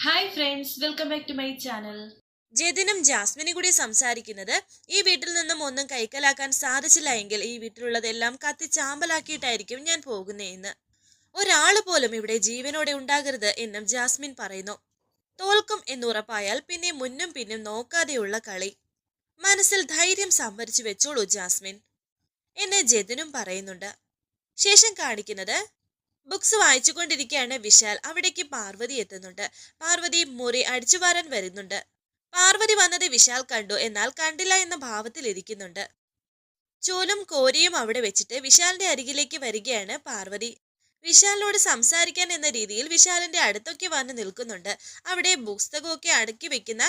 Hi friends welcome back to my channel ജതിനും ജാസ്മിനും കൂടി സംസാരിക്കുന്നത് ഈ വീട്ടിൽ നിന്നും ഒന്നും കൈക്കലാക്കാൻ സാധിച്ചില്ല എങ്കിൽ ഈ വീട്ടിലുള്ളതെല്ലാം കത്തി ചാമ്പലാക്കിയിട്ടായിരിക്കും ഞാൻ പോകുന്നതെന്ന് ഒരാൾ പോലും ഇവിടെ ജീവനോടെ ഉണ്ടാകരുത് എന്നും ജാസ്മിൻ പറയുന്നു. തോൽക്കും എന്നുറപ്പായാൽ പിന്നെ മുന്നും പിന്നും നോക്കാതെയുള്ള കളി. മനസ്സിൽ ധൈര്യം സംഭരിച്ചു വെച്ചോളൂ ജാസ്മിൻ. എന്ന് ജതിനും പറയുന്നുണ്ട്. ശേഷം കാണിക്കുന്നത് ബുക്സ് വായിച്ചു കൊണ്ടിരിക്കുകയാണ് വിശാൽ. അവിടേക്ക് പാർവതി എത്തുന്നുണ്ട്. പാർവതി മുറി അടിച്ചുവാരാൻ വരുന്നുണ്ട്. പാർവതി വന്നത് വിശാൽ കണ്ടു. എന്നാൽ കണ്ടില്ല എന്ന ഭാവത്തിൽ ഇരിക്കുന്നുണ്ട്. ചൂലും കോരിയും അവിടെ വെച്ചിട്ട് വിശാലിന്റെ അരികിലേക്ക് വരികയാണ് പാർവതി. വിശാലിനോട് സംസാരിക്കാൻ എന്ന രീതിയിൽ വിശാലിന്റെ അടുത്തൊക്കെ വന്ന് നിൽക്കുന്നുണ്ട്. അവിടെ പുസ്തകമൊക്കെ അടുക്കി വെക്കുന്ന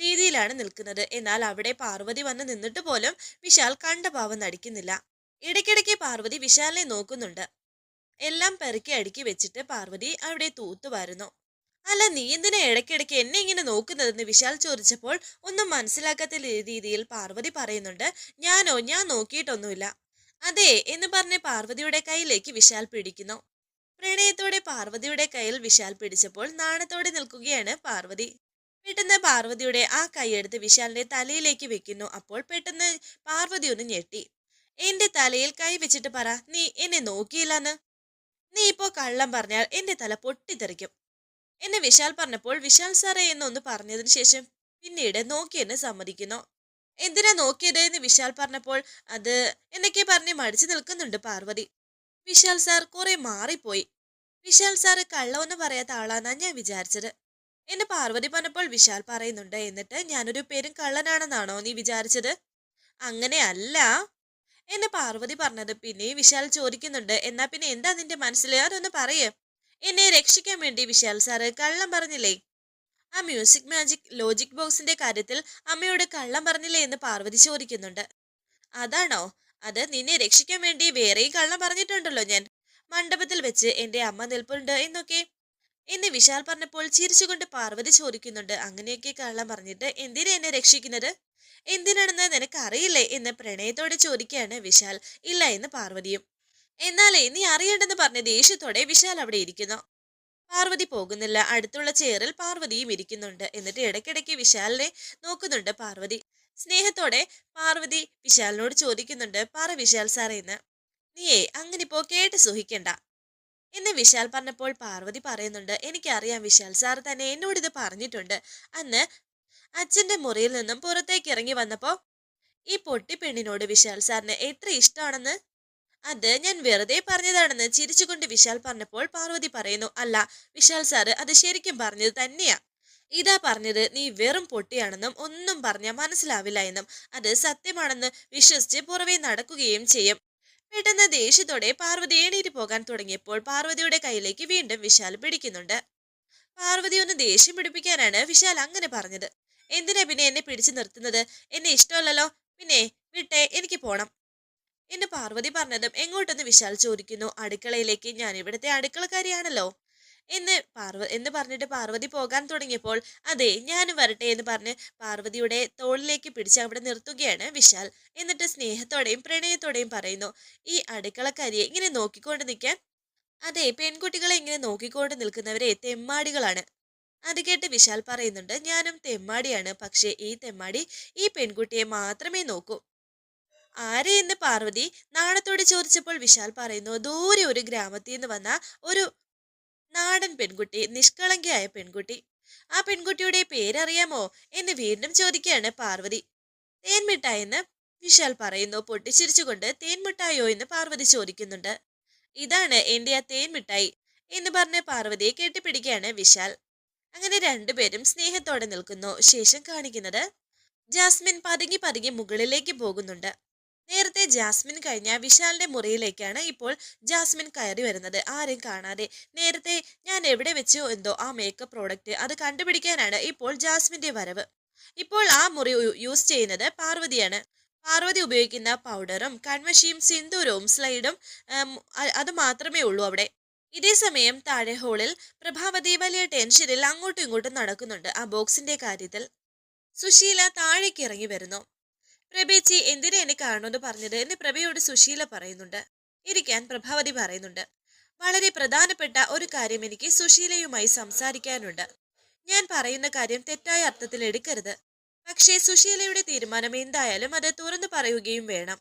രീതിയിലാണ് നിൽക്കുന്നത്. എന്നാൽ അവിടെ പാർവതി വന്ന് നിന്നിട്ട് പോലും വിശാൽ കണ്ട ഭാവം നടിക്കുന്നില്ല. ഇടയ്ക്കിടയ്ക്ക് പാർവതി വിശാലിനെ നോക്കുന്നുണ്ട്. എല്ലാം പെറുക്കി അടുക്കി വെച്ചിട്ട് പാർവതി അവിടെ തൂത്തുവാരുന്നു അല്ല നീ എന്തിനാ ഇടയ്ക്കിടയ്ക്ക് എന്നെ ഇങ്ങനെ നോക്കുന്നതെന്ന് വിശാൽ ചോദിച്ചപ്പോൾ ഒന്നും മനസ്സിലാക്കാത്ത രീതിയിൽ പാർവതി പറയുന്നുണ്ട് ഞാനോ ഞാൻ നോക്കിയിട്ടൊന്നുമില്ല. അതെ എന്ന് പറഞ്ഞ് പാർവതിയുടെ കയ്യിലേക്ക് വിശാൽ പിടിക്കുന്നു. പ്രണയത്തോടെ പാർവതിയുടെ കയ്യിൽ വിശാൽ പിടിച്ചപ്പോൾ നാണത്തോടെ നിൽക്കുകയാണ് പാർവതി. പെട്ടെന്ന് പാർവതിയുടെ ആ കൈയെടുത്ത് വിശാലിന്റെ തലയിലേക്ക് വെക്കുന്നു. അപ്പോൾ പെട്ടെന്ന് പാർവതി ഒന്ന് ഞെട്ടി. എന്റെ തലയിൽ കൈ വെച്ചിട്ട് പറ നീ എന്നെ നോക്കിയില്ലെന്ന്? നീ ഇപ്പോ കള്ളം പറഞ്ഞാൽ എന്റെ തല പൊട്ടിത്തെറിക്കും. എന്നെ വിശാൽ പറഞ്ഞപ്പോൾ വിശാൽ സാറേ എന്നൊന്ന് പറഞ്ഞതിന് ശേഷം പിന്നീട് നോക്കി എന്നെ സമ്മതിക്കുന്നു. എന്തിനാ നോക്കിയത് എന്ന് വിശാൽ പറഞ്ഞപ്പോൾ അത് എന്നൊക്കെ പറഞ്ഞ് മടിച്ചു നിൽക്കുന്നുണ്ട് പാർവതി. വിശാൽ സാർ കുറെ മാറിപ്പോയി. വിശാൽ സാറ് കള്ളമെന്ന് പറയാത്ത ആളാന്നാ ഞാൻ വിചാരിച്ചത്. എന്നെ പാർവതി പറഞ്ഞപ്പോൾ വിശാൽ പറയുന്നുണ്ട് എന്നിട്ട് ഞാനൊരു പേരും കള്ളനാണെന്നാണോ നീ വിചാരിച്ചത്? അങ്ങനെ അല്ല എന്നെ പാർവതി പറഞ്ഞത്. പിന്നെ വിശാൽ ചോദിക്കുന്നുണ്ട്. എന്നാ പിന്നെ എന്താ നിന്റെ മനസ്സിൽ? അതൊന്ന് പറയേ. എന്നെ രക്ഷിക്കാൻ വേണ്ടി വിശാൽ സാറ് കള്ളം പറഞ്ഞില്ലേ? ആ മ്യൂസിക് മാജിക് ലോജിക് ബോക്സിന്റെ കാര്യത്തിൽ അമ്മയോട് കള്ളം പറഞ്ഞില്ലേ എന്ന് പാർവതി ചോദിക്കുന്നുണ്ട്. അതാണോ? അത് നിന്നെ രക്ഷിക്കാൻ വേണ്ടി വേറെയും കള്ളം പറഞ്ഞിട്ടുണ്ടല്ലോ ഞാൻ. മണ്ഡപത്തിൽ വെച്ച് എന്റെ അമ്മ നിൽപ്പുണ്ട് എന്നൊക്കെ. എന്നെ വിശാൽ പറഞ്ഞപ്പോൾ ചിരിച്ചുകൊണ്ട് പാർവതി ചോദിക്കുന്നുണ്ട്. അങ്ങനെയൊക്കെ കള്ളം പറഞ്ഞിട്ട് എന്തിനാ എന്നെ രക്ഷിക്കുന്നത്? എന്തിനാണെന്ന് നിനക്ക് അറിയില്ലേ എന്ന് പ്രണയത്തോടെ ചോദിക്കുകയാണ് വിശാൽ. ഇല്ല എന്ന് പാർവതിയും. എന്നാലേ നീ അറിയണ്ടെന്ന് പറഞ്ഞ ദേഷ്യത്തോടെ വിശാൽ അവിടെ ഇരിക്കുന്നു. പാർവതി പോകുന്നില്ല. അടുത്തുള്ള ചെയറിൽ പാർവതിയും ഇരിക്കുന്നുണ്ട്. എന്നിട്ട് ഇടയ്ക്കിടയ്ക്ക് വിശാലിനെ നോക്കുന്നുണ്ട് പാർവതി. സ്നേഹത്തോടെ പാർവതി വിശാലിനോട് ചോദിക്കുന്നുണ്ട്. പറ വിശാൽ സാറേ എന്ന്. നീയേ അങ്ങനെ ഇപ്പോ കേട്ട് സുഹിക്കണ്ട എന്ന് വിശാൽ പറഞ്ഞപ്പോൾ പാർവതി പറയുന്നുണ്ട്. എനിക്കറിയാം വിശാൽ സാർ തന്നെ എന്നോട് ഇത് പറഞ്ഞിട്ടുണ്ട്. അന്ന് അച്ഛന്റെ മുറിയിൽ നിന്നും പുറത്തേക്ക് ഇറങ്ങി വന്നപ്പോൾ ഈ പൊട്ടി പെണ്ണിനോട് വിശാൽ സാറിന് എത്ര ഇഷ്ടമാണെന്ന് അത് ഞാൻ വെറുതെ പറഞ്ഞതാണെന്ന് ചിരിച്ചുകൊണ്ട് വിശാൽ പറഞ്ഞപ്പോൾ പാർവതി പറയുന്നു അല്ല വിശാൽ സാറ് അത് ശരിക്കും പറഞ്ഞത് തന്നെയാ. ഇതാ പറഞ്ഞത് നീ വെറും പൊട്ടിയാണെന്നും ഒന്നും പറഞ്ഞാൽ മനസ്സിലാവില്ല എന്നും. അത് സത്യമാണെന്ന് വിശ്വസിച്ച് പുറവേ നടക്കുകയും ചെയ്യും. പെട്ടെന്ന് ദേഷ്യത്തോടെ പാർവതി എണീറ്റ് പോകാൻ തുടങ്ങിയപ്പോൾ പാർവതിയുടെ കയ്യിലേക്ക് വീണ്ടും വിശാൽ പിടിക്കുന്നുണ്ട്. പാർവതി ഒന്ന് ദേഷ്യം പിടിപ്പിക്കാനാണ് വിശാൽ അങ്ങനെ പറഞ്ഞത്. എന്തിനാ പിന്നെ എന്നെ പിടിച്ചു നിർത്തുന്നത്? എന്നെ ഇഷ്ടമല്ലല്ലോ? പിന്നെ വിട്ടെ എനിക്ക് പോണം. എന്ന് പാർവതി പറഞ്ഞതും എങ്ങോട്ടെന്ന് വിശാൽ ചോദിക്കുന്നു. അടുക്കളയിലേക്ക്. ഞാൻ ഇവിടുത്തെ അടുക്കളക്കാരിയാണല്ലോ. എന്ന് പാർവ എന്ന് പറഞ്ഞിട്ട് പാർവതി പോകാൻ തുടങ്ങിയപ്പോൾ അതെ ഞാനും വരട്ടെ എന്ന് പറഞ്ഞ് പാർവതിയുടെ തോളിലേക്ക് പിടിച്ച് അവിടെ നിർത്തുകയാണ് വിശാൽ. എന്നിട്ട് സ്നേഹത്തോടെയും പ്രണയത്തോടെയും പറയുന്നു ഈ അടുക്കളക്കാരിയെ ഇങ്ങനെ നോക്കിക്കൊണ്ട് നിൽക്കാൻ? അതെ പെൺകുട്ടികളെ ഇങ്ങനെ നോക്കിക്കൊണ്ട് നിൽക്കുന്നവരെ തെമ്മാടികളാണ്. അത് കേട്ട് വിശാൽ പറയുന്നുണ്ട് ഞാനും തെമ്മാടിയാണ്. പക്ഷേ ഈ തെമ്മാടി ഈ പെൺകുട്ടിയെ മാത്രമേ നോക്കൂ. ആരെ എന്ന് പാർവതി? നാണത്തോട് ചോദിച്ചപ്പോൾ വിശാൽ പറയുന്നു ദൂരെ ഒരു ഗ്രാമത്തിൽ നിന്ന് വന്ന ഒരു നാടൻ പെൺകുട്ടി നിഷ്കളങ്കയായ പെൺകുട്ടി. ആ പെൺകുട്ടിയുടെ പേരറിയാമോ? എന്ന് വീണ്ടും ചോദിക്കുകയാണ് പാർവതി. തേൻമിഠായെന്ന് വിശാൽ പറയുന്നു പൊട്ടിച്ചിരിച്ചുകൊണ്ട് തേൻമിഠായോ എന്ന് പാർവതി ചോദിക്കുന്നുണ്ട്. ഇതാണ് എന്റെ ആ തേൻമിഠായി എന്ന് പറഞ്ഞ് പാർവതിയെ കെട്ടിപ്പിടിക്കുകയാണ് വിശാൽ. അങ്ങനെ രണ്ടുപേരും സ്നേഹത്തോടെ നിൽക്കുന്നു. ശേഷം കാണിക്കുന്നത് ജാസ്മിൻ പതുങ്ങി പതുങ്ങി മുകളിലേക്ക് പോകുന്നുണ്ട്. നേരത്തെ ജാസ്മിൻ കഴിഞ്ഞ വിശാലിന്റെ മുറിയിലേക്കാണ് ഇപ്പോൾ ജാസ്മിൻ കയറി വരുന്നത്. ആരും കാണാതെ. നേരത്തെ ഞാൻ എവിടെ വെച്ചോ എന്തോ ആ മേക്കപ്പ് പ്രോഡക്റ്റ് അത് കണ്ടുപിടിക്കാനാണ് ഇപ്പോൾ ജാസ്മിന്റെ വരവ്. ഇപ്പോൾ ആ മുറി യൂസ് ചെയ്യുന്നത് പാർവതിയാണ്. പാർവതി ഉപയോഗിക്കുന്ന പൗഡറും കൺവശിയും സിന്ദൂരവും സ്ലൈഡും അത് മാത്രമേ ഉള്ളൂ അവിടെ. ഇതേ സമയം താഴെ ഹോളിൽ പ്രഭാവതി വലിയ ടെൻഷനിൽ അങ്ങോട്ടും ഇങ്ങോട്ടും നടക്കുന്നുണ്ട്. ആ ബോക്സിന്റെ കാര്യത്തിൽ സുശീല താഴേക്ക് ഇറങ്ങി വരുന്നു. പ്രഭേച്ചി എന്തിനാ എന്നെ കാണുമെന്ന് പറഞ്ഞത്? എന്ന് പ്രഭയോട് സുശീല പറയുന്നുണ്ട്. ഇരിക്കാൻ പ്രഭാവതി പറയുന്നുണ്ട്. വളരെ പ്രധാനപ്പെട്ട ഒരു കാര്യം എനിക്ക് സുശീലയുമായി സംസാരിക്കാനുണ്ട്. ഞാൻ പറയുന്ന കാര്യം തെറ്റായ അർത്ഥത്തിൽ എടുക്കരുത്. പക്ഷേ സുശീലയുടെ തീരുമാനം എന്തായാലും അത് തുറന്നു പറയുകയും വേണം.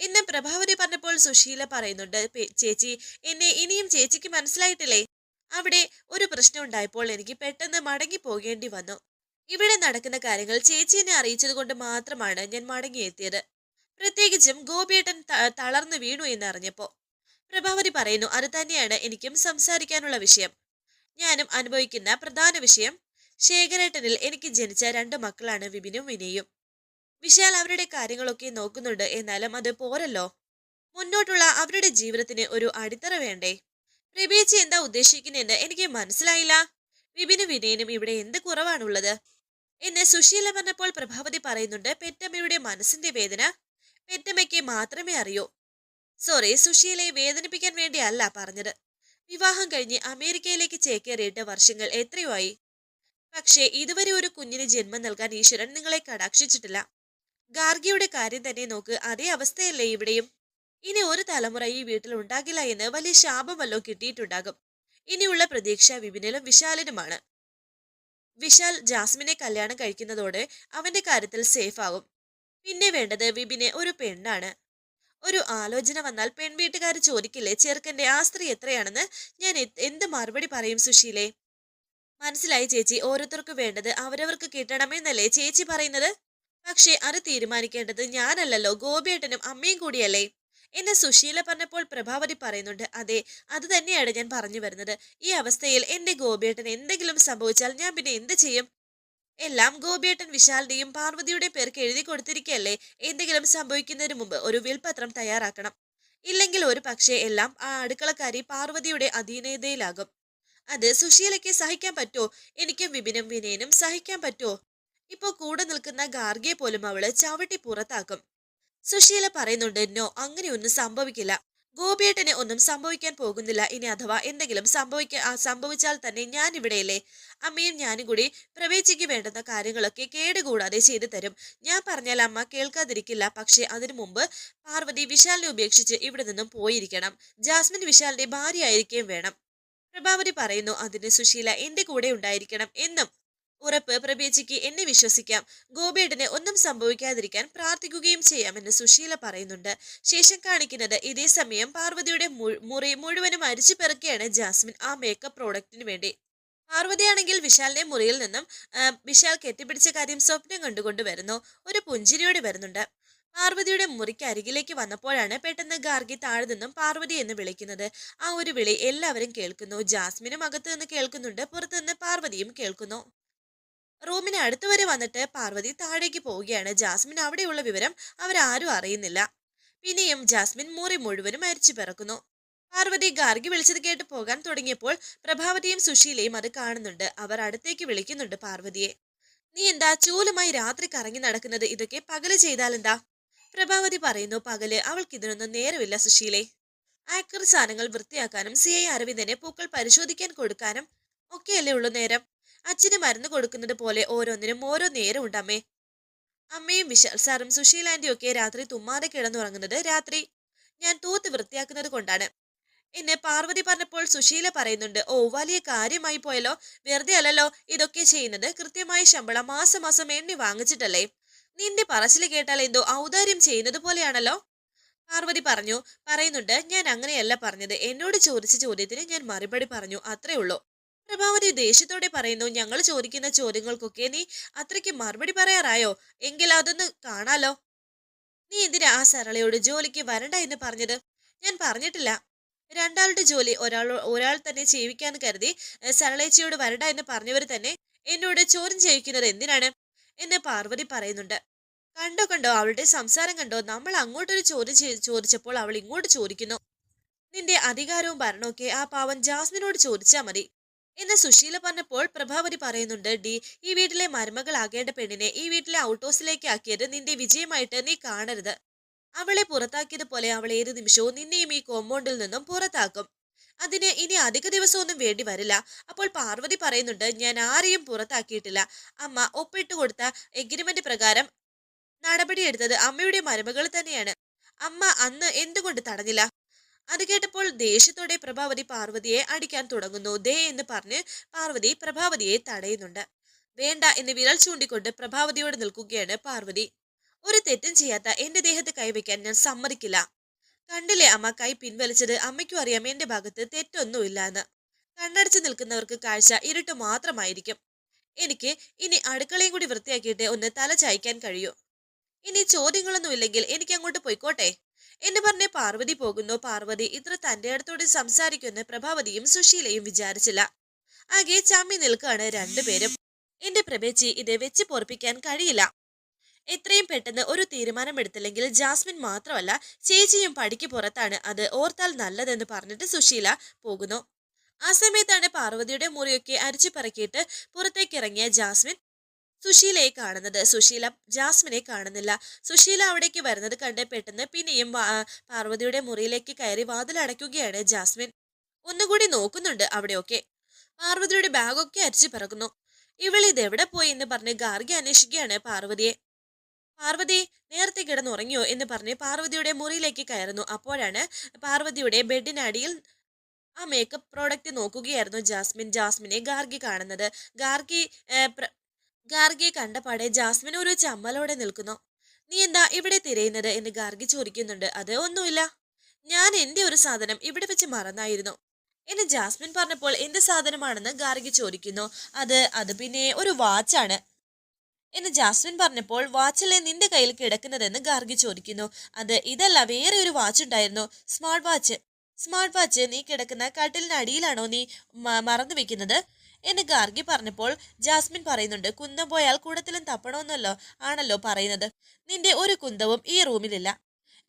ഇന്ന് പ്രഭാവതി പറഞ്ഞപ്പോൾ സുശീല പറയുന്നുണ്ട് ചേച്ചി എന്നെ ഇനിയും ചേച്ചിക്ക് മനസ്സിലായിട്ടില്ലേ? അവിടെ ഒരു പ്രശ്നം ഉണ്ടായപ്പോൾ എനിക്ക് പെട്ടെന്ന് മടങ്ങി പോകേണ്ടി വന്നു. ഇവിടെ നടക്കുന്ന കാര്യങ്ങൾ ചേച്ചി എന്നെ അറിയിച്ചത് കൊണ്ട് മാത്രമാണ് ഞാൻ മടങ്ങിയെത്തിയത് പ്രത്യേകിച്ചും ഗോപിയേട്ടൻ തളർന്നു വീണു എന്ന് അറിഞ്ഞപ്പോ പ്രഭാവതി പറയുന്നു അത് തന്നെയാണ് എനിക്കും സംസാരിക്കാനുള്ള വിഷയം. ഞാനും അനുഭവിക്കുന്ന പ്രധാന വിഷയം. ശേഖരേട്ടനിൽ എനിക്ക് ജനിച്ച രണ്ട് മക്കളാണ് വിപിനും വിനയും. വിശാൽ അവരുടെ കാര്യങ്ങളൊക്കെ നോക്കുന്നുണ്ട്. എന്നാലും അത് പോരല്ലോ. മുന്നോട്ടുള്ള അവരുടെ ജീവിതത്തിന് ഒരു അടിത്തറ വേണ്ടേ? പ്രബേച്ചി എന്താ ഉദ്ദേശിക്കുന്നതെന്ന് എനിക്ക് മനസ്സിലായില്ല. വിപിനും വിനയനും ഇവിടെ എന്ത് കുറവാണുള്ളത്? എന്ന് സുശീല പറഞ്ഞപ്പോൾ പ്രഭാവതി പറയുന്നുണ്ട് പെറ്റമ്മയുടെ മനസ്സിന്റെ വേദന പെറ്റമ്മയ്ക്ക് മാത്രമേ അറിയൂ. സോറി സുശീലയെ വേദനിപ്പിക്കാൻ വേണ്ടിയല്ല പറഞ്ഞത്. വിവാഹം കഴിഞ്ഞ് അമേരിക്കയിലേക്ക് ചേക്കേറിയിട്ട് വർഷങ്ങൾ എത്രയോ ആയി. പക്ഷേ ഇതുവരെ ഒരു കുഞ്ഞിന് ജന്മം നൽകാൻ ഈശ്വരൻ നിങ്ങളെ കടാക്ഷിച്ചിട്ടില്ല. ഗാർഗിയുടെ കാര്യം തന്നെ നോക്ക്. അതേ അവസ്ഥയല്ലേ ഇവിടെയും. ഇനി ഒരു തലമുറ ഈ വീട്ടിൽ ഉണ്ടാകില്ല എന്ന് വലിയ ശാപം വല്ലോ കിട്ടിയിട്ടുണ്ടാകും. ഇനിയുള്ള പ്രതീക്ഷ വിപിനിലും വിശാലിനുമാണ്. വിശാൽ ജാസ്മിനെ കല്യാണം കഴിക്കുന്നതോടെ അവന്റെ കാര്യത്തിൽ സേഫ് ആകും. പിന്നെ വേണ്ടത് വിപിനെ ഒരു പെണ്ണാണ്. ഒരു ആലോചന വന്നാൽ പെൺവീട്ടുകാർ ചോദിക്കില്ലേ ചെറുക്കന്റെ ആ സ്ത്രീ എത്രയാണെന്ന് ഞാൻ എന്ത് മറുപടി പറയും സുശീലേ? മനസ്സിലായി ചേച്ചി ഓരോരുത്തർക്ക് വേണ്ടത് അവരവർക്ക് കിട്ടണമെന്നല്ലേ ചേച്ചി പറയുന്നത്? പക്ഷേ അത് തീരുമാനിക്കേണ്ടത് ഞാനല്ലല്ലോ. ഗോപിയേട്ടനും അമ്മയും കൂടിയല്ലേ? എന്നെ സുശീല പറഞ്ഞപ്പോൾ പ്രഭാവതി പറയുന്നുണ്ട് അതെ അത് തന്നെയാണ് ഞാൻ പറഞ്ഞു വരുന്നത്. ഈ അവസ്ഥയിൽ എന്റെ ഗോപിയേട്ടൻ എന്തെങ്കിലും സംഭവിച്ചാൽ ഞാൻ പിന്നെ എന്ത് ചെയ്യും? എല്ലാം ഗോപിയേട്ടൻ വിശാലിന്റെയും പാർവതിയുടെ പേർക്ക് എഴുതി കൊടുത്തിരിക്കല്ലേ എന്തെങ്കിലും സംഭവിക്കുന്നതിന് മുമ്പ് ഒരു വിൽപത്രം തയ്യാറാക്കണം. ഇല്ലെങ്കിൽ ഒരു പക്ഷേ എല്ലാം ആ അടുക്കളക്കാരി പാർവതിയുടെ അധീനതയിലാകും. അത് സുശീലയ്ക്ക് സഹിക്കാൻ പറ്റോ എനിക്കും വിപിനും വിനയനും സഹിക്കാൻ പറ്റോ ഇപ്പോ കൂടെ നിൽക്കുന്ന ഗാർഗിയെ പോലും അവൾ ചവിട്ടി പുറത്താക്കും. സുശീല പറയുന്നുണ്ട് നോ അങ്ങനെയൊന്നും സംഭവിക്കില്ല. ഗോപിയേട്ടന് ഒന്നും സംഭവിക്കാൻ പോകുന്നില്ല. ഇനി അഥവാ എന്തെങ്കിലും സംഭവിക്ക സംഭവിച്ചാൽ തന്നെ ഞാൻ ഇവിടെയല്ലേ അമ്മയും ഞാനും കൂടി പ്രവേശിക്ക് വേണ്ടുന്ന കാര്യങ്ങളൊക്കെ കേടുകൂടാതെ ചെയ്തു തരും. ഞാൻ പറഞ്ഞാൽ അമ്മ കേൾക്കാതിരിക്കില്ല. പക്ഷേ അതിനു മുമ്പ് പാർവതി വിശാലിനെ ഉപേക്ഷിച്ച് ഇവിടെ നിന്നും പോയിരിക്കണം. ജാസ്മിൻ വിശാലിന്റെ ഭാര്യയായിരിക്കുകയും വേണം. പ്രഭാവതി പറയുന്നു അതിന് സുശീല എന്റെ കൂടെ ഉണ്ടായിരിക്കണം എന്നും ഉറപ്പ് പ്രഭേജിക്ക് എന്നെ വിശ്വസിക്കാം. ഗോപിയേട്ടന് ഒന്നും സംഭവിക്കാതിരിക്കാൻ പ്രാർത്ഥിക്കുകയും ചെയ്യാമെന്ന് സുശീല പറയുന്നുണ്ട്. ശേഷം കാണിക്കുന്നത് ഇതേ സമയം പാർവതിയുടെ മുറി മുഴുവനും അരിച്ചു പെറുക്കുകയാണ് ജാസ്മിൻ ആ മേക്കപ്പ് പ്രോഡക്റ്റിന് വേണ്ടി. പാർവതിയാണെങ്കിൽ വിശാലിന്റെ മുറിയിൽ നിന്നും വിശാൽ കെട്ടിപ്പിടിച്ച കാര്യം സ്വപ്നം കണ്ടുകൊണ്ട് വരുന്നു. ഒരു പുഞ്ചിരിയോടെ വരുന്നുണ്ട്. പാർവതിയുടെ മുറിക്ക് അരികിലേക്ക് വന്നപ്പോഴാണ് പെട്ടെന്ന് ഗാർഗി താഴെ നിന്നും പാർവതി എന്ന് വിളിക്കുന്നത്. ആ ഒരു വിളി എല്ലാവരും കേൾക്കുന്നു. ജാസ്മിനും അകത്ത് നിന്ന് കേൾക്കുന്നുണ്ട്. പുറത്തുനിന്ന് പാർവതിയും കേൾക്കുന്നു. റൂമിന് അടുത്ത് വരെ വന്നിട്ട് പാർവതി താഴേക്ക് പോവുകയാണ്. ജാസ്മിൻ അവിടെയുള്ള വിവരം അവരാരും അറിയുന്നില്ല. പിന്നെയും ജാസ്മിൻ മുറി മുഴുവനും അരിച്ചു പിറക്കുന്നു. പാർവതി ഗാർഗി വിളിച്ചത് കേട്ട് പോകാൻ തുടങ്ങിയപ്പോൾ പ്രഭാവതിയും സുശീലയും അത് കാണുന്നുണ്ട്. അവർ അടുത്തേക്ക് വിളിക്കുന്നുണ്ട് പാർവതിയെ. നീ എന്താ ചൂലുമായി രാത്രി കറങ്ങി നടക്കുന്നത്? ഇതൊക്കെ പകൽ ചെയ്താലെന്താ? പ്രഭാവതി പറയുന്നു പകൽ. അവൾക്ക് ഇതിനൊന്നും നേരമില്ല സുശീലെ. ആക്രി സാധനങ്ങൾ വൃത്തിയാക്കാനും സി ഐ അരവിന്ദനെ പൂക്കൾ പരിശോധിക്കാൻ കൊടുക്കാനും ഒക്കെയല്ലേ ഉള്ളൂ നേരം. അച്ഛന് മരുന്ന് കൊടുക്കുന്നത് പോലെ ഓരോന്നിനും ഓരോ നേരം അമ്മേ. അമ്മയും വിശാൽ സാറും സുശീൽ ഒക്കെ രാത്രി തുമ്മാതെ കിടന്നുറങ്ങുന്നത് രാത്രി ഞാൻ തൂത്ത് വൃത്തിയാക്കുന്നത് കൊണ്ടാണ്. എന്നെ പാർവതി പറഞ്ഞപ്പോൾ സുശീല പറയുന്നുണ്ട് ഓ വലിയ കാര്യമായി പോയല്ലോ. വെറുതെ അല്ലല്ലോ ഇതൊക്കെ ചെയ്യുന്നത്. കൃത്യമായ ശമ്പളം മാസം മാസം എണ്ണി വാങ്ങിച്ചിട്ടല്ലേ. നിന്റെ പറച്ചിൽ കേട്ടാൽ എന്തോ ഔദാര്യം ചെയ്യുന്നത് പോലെയാണല്ലോ. പാർവതി പറഞ്ഞു പറയുന്നുണ്ട് ഞാൻ അങ്ങനെയല്ല പറഞ്ഞത്. എന്നോട് ചോദിച്ച ചോദ്യത്തിന് ഞാൻ മറുപടി പറഞ്ഞു. അത്രേ ഉള്ളൂ. പ്രഭാവതി ദേഷ്യത്തോടെ പറയുന്നു ഞങ്ങൾ ചോദിക്കുന്ന ചോദ്യങ്ങൾക്കൊക്കെ നീ അത്രയ്ക്ക് മറുപടി പറയാറായോ? എങ്കിൽ അതൊന്ന് കാണാലോ? നീ എന്തിനാ ആ സരളയോട് ജോലിക്ക് വരണ്ട എന്ന് പറഞ്ഞത്? ഞാൻ പറഞ്ഞിട്ടില്ല. രണ്ടാളുടെ ജോലി ഒരാൾ ഒരാൾ തന്നെ ചെയ്യിക്കാൻ കരുതി സരളേച്ചിയോട് വരണ്ട എന്ന് പറഞ്ഞവർ തന്നെ എന്നോട് ചോദ്യം ചെയ്യിക്കുന്നത് എന്തിനാണ്? എന്ന് പാർവതി പറയുന്നുണ്ട്. കണ്ടോ കണ്ടോ അവളുടെ സംസാരം കണ്ടോ? നമ്മൾ അങ്ങോട്ടൊരു ചോദ്യം ചോദിച്ചപ്പോൾ അവൾ ഇങ്ങോട്ട് ചോദിക്കുന്നു. നിന്റെ അധികാരവും ഭരണമൊക്കെ ആ പാവൻ ജാസ്മിനോട് ചോദിച്ചാൽ മതി. എന്ന് സുശീല പറഞ്ഞപ്പോൾ പ്രഭാവതി പറയുന്നുണ്ട് ഡി ഈ വീട്ടിലെ മരുമകളാകേണ്ട പെണ്ണിനെ ഈ വീട്ടിലെ ഔട്ട് ഹൗസിലേക്ക് ആക്കിയത് നിന്റെ വിജയമായിട്ട് നീ കാണരുത്. അവളെ പുറത്താക്കിയതുപോലെ അവൾ ഏത് നിമിഷവും നിന്നെയും ഈ കോമ്പൗണ്ടിൽ നിന്നും പുറത്താക്കും. അതിന് ഇനി അധിക ദിവസമൊന്നും വേണ്ടി വരില്ല. അപ്പോൾ പാർവതി പറയുന്നുണ്ട് ഞാൻ ആരെയും പുറത്താക്കിയിട്ടില്ല. അമ്മ ഒപ്പിട്ട് കൊടുത്ത എഗ്രിമെന്റ് പ്രകാരം നടപടിയെടുത്തത് അമ്മയുടെ മരുമകൾ തന്നെയാണ്. അമ്മ അന്ന് എന്തുകൊണ്ട് തടഞ്ഞില്ല? അത് കേട്ടപ്പോൾ ദേഷ്യത്തോടെ പ്രഭാവതി പാർവതിയെ അടിക്കാൻ തുടങ്ങുന്നു. ദേ എന്ന് പറഞ്ഞ് പാർവതി പ്രഭാവതിയെ തടയുന്നുണ്ട്. വേണ്ട എന്ന് വിരൽ ചൂണ്ടിക്കൊണ്ട് പ്രഭാവതിയോട് നിൽക്കുകയാണ് പാർവതി. ഒരു തെറ്റും ചെയ്യാത്ത എന്റെ ദേഹത്ത് കൈവയ്ക്കാൻ ഞാൻ സമ്മതിക്കില്ല. കണ്ടില്ലേ അമ്മ കൈ പിൻവലിച്ചത്? അമ്മയ്ക്കും അറിയാം എന്റെ ഭാഗത്ത് തെറ്റൊന്നുമില്ല എന്ന് കണ്ണടച്ച് നിൽക്കുന്നവർക്ക് കാഴ്ച ഇരുട്ട് മാത്രമായിരിക്കും. എനിക്ക് ഇനി അടുക്കളയും കൂടി വൃത്തിയാക്കിയിട്ട് ഒന്ന് തല ചായ്ക്കാൻ കഴിയൂ. ഇനി ചോദ്യങ്ങളൊന്നുമില്ലെങ്കിൽ എനിക്ക് അങ്ങോട്ട് പോയിക്കോട്ടെ? എന്ന് പറഞ്ഞ് പാർവതി പോകുന്നു. പാർവതി ഇത്ര തന്റെ അടുത്തോട് സംസാരിക്കുമെന്ന് പ്രഭാവതിയും സുശീലയും വിചാരിച്ചില്ല. ആകെ ചമ്മി നിൽക്കുകയാണ് രണ്ടുപേരും. എന്റെ പ്രഭേച്ചി ഇത് വെച്ച് പൊറപ്പിക്കാൻ കഴിയില്ല. എത്രയും പെട്ടെന്ന് ഒരു തീരുമാനമെടുത്തില്ലെങ്കിൽ ജാസ്മിൻ മാത്രമല്ല ചേച്ചിയും പടിക്ക് പുറത്താണ്. അത് ഓർത്താൽ നല്ലതെന്ന് പറഞ്ഞിട്ട് സുശീല പോകുന്നു. ആ സമയത്താണ് പാർവതിയുടെ മുറിയൊക്കെ അരിച്ചു പറക്കിയിട്ട് പുറത്തേക്കിറങ്ങിയ ജാസ്മിൻ സുശീലയെ കാണുന്നത്. സുശീല ജാസ്മിനെ കാണുന്നില്ല. സുശീല അവിടേക്ക് വരുന്നത് കണ്ട് പെട്ടെന്ന് പിന്നെയും പാർവതിയുടെ മുറിയിലേക്ക് കയറി വാതിലടയ്ക്കുകയാണ് ജാസ്മിൻ. ഒന്നുകൂടി നോക്കുന്നുണ്ട് അവിടെയൊക്കെ. പാർവതിയുടെ ബാഗൊക്കെ അരിച്ചു പറക്കുന്നു. ഇവളിത് എവിടെ പോയി? എന്ന് പറഞ്ഞ് ഗാർഗി അന്വേഷിക്കുകയാണ് പാർവതിയെ. പാർവതി നേരത്തെ കിടന്നുറങ്ങിയോ? എന്ന് പറഞ്ഞ് പാർവതിയുടെ മുറിയിലേക്ക് കയറുന്നു. അപ്പോഴാണ് പാർവതിയുടെ ബെഡിനടിയിൽ ആ മേക്കപ്പ് പ്രോഡക്റ്റ് നോക്കുകയായിരുന്നു ജാസ്മിൻ. ജാസ്മിനെ ഗാർഗി കാണുന്നത്. ഗാർഗി ഗാർഗിയെ കണ്ടപാടെ ജാസ്മിൻ ഒരു ചമ്മലോടെ നിൽക്കുന്നു. നീ എന്താ ഇവിടെ തിരയുന്നത്? എന്ന് ഗാർഗി ചോദിക്കുന്നുണ്ട്. അത് ഒന്നുമില്ല. ഞാൻ എന്റെ ഒരു സാധനം ഇവിടെ വെച്ച് മറന്നായിരുന്നു. എന്ന് ജാസ്മിൻ പറഞ്ഞപ്പോൾ എന്ത് സാധനമാണെന്ന്? ഗാർഗി ചോദിക്കുന്നു. അത് അത് പിന്നെ ഒരു വാച്ചാണ്. എന്ന് ജാസ്മിൻ പറഞ്ഞപ്പോൾ വാച്ചല്ലേ നിന്റെ കയ്യിൽ കിടക്കുന്നതെന്ന്? ഗാർഗി ചോദിക്കുന്നു. അത് ഇതല്ല വേറെ ഒരു വാച്ച് ഉണ്ടായിരുന്നു സ്മാർട്ട് വാച്ച്. സ്മാർട്ട് വാച്ച് നീ കിടക്കുന്ന കട്ടിലിന് അടിയിലാണോ നീ മറന്നു വെക്കുന്നത് എന്ന് ഗാർഗി പറഞ്ഞപ്പോൾ ജാസ്മിൻ പറയുന്നുണ്ട് കുന്തം പോയാൽ കൂടത്തിലും തപ്പണമെന്നല്ലോ ആണല്ലോ പറയുന്നത്. നിന്റെ ഒരു കുന്തവും ഈ റൂമിലില്ല.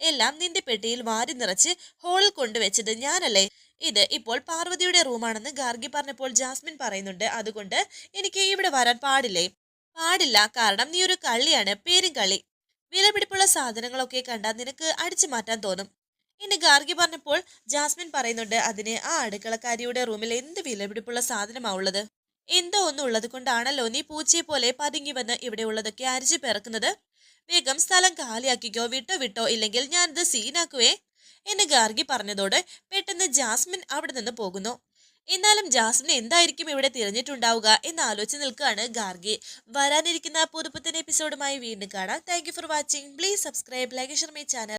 എല്ലാം നിന്റെ പെട്ടിയിൽ വാരി നിറച്ച് ഹോളിൽ കൊണ്ടുവച്ചത് ഞാനല്ലേ. ഇത് ഇപ്പോൾ പാർവതിയുടെ റൂമാണെന്ന് ഗാർഗി പറഞ്ഞപ്പോൾ ജാസ്മിൻ പറയുന്നുണ്ട് അതുകൊണ്ട് എനിക്ക് ഇവിടെ വരാൻ പാടില്ലേ? പാടില്ല കാരണം നീ ഒരു കള്ളിയാണ് പേരും കളി. വിലപിടിപ്പുള്ള സാധനങ്ങളൊക്കെ കണ്ടാൽ നിനക്ക് അടിച്ചു മാറ്റാൻ തോന്നും. ഇനി ഗാർഗി പറഞ്ഞപ്പോൾ ജാസ്മിൻ പറയുന്നുണ്ട് അതിന് ആ അടുക്കളക്കാരിയുടെ റൂമിൽ എന്ത് വിലപിടിപ്പുള്ള സാധനമാ ഉള്ളത്? എന്തോ ഒന്നും ഉള്ളത് കൊണ്ടാണല്ലോ നീ പൂച്ചയെ പോലെ പതുങ്ങി വന്ന് ഇവിടെ ഉള്ളതൊക്കെ അരിച്ചു പിറക്കുന്നത്? വേഗം സ്ഥലം കാലിയാക്കിക്കോ വിട്ടോ വിട്ടോ ഇല്ലെങ്കിൽ ഞാനിത് സീനാക്കുവേ. എന്ന് ഗാർഗി പറഞ്ഞതോടെ പെട്ടെന്ന് ജാസ്മിൻ അവിടെ നിന്ന് പോകുന്നു. എന്നാലും ജാസ്മിൻ എന്തായിരിക്കും ഇവിടെ തിരഞ്ഞിട്ടുണ്ടാവുക എന്ന് ആലോചിച്ച് നിൽക്കുകയാണ് ഗാർഗി. വരാനിരിക്കുന്ന പുതുപ്പത്തിന് എപ്പിസോഡുമായി വീണ്ടും കാണാം. Thank for watching please subscribe like share my channel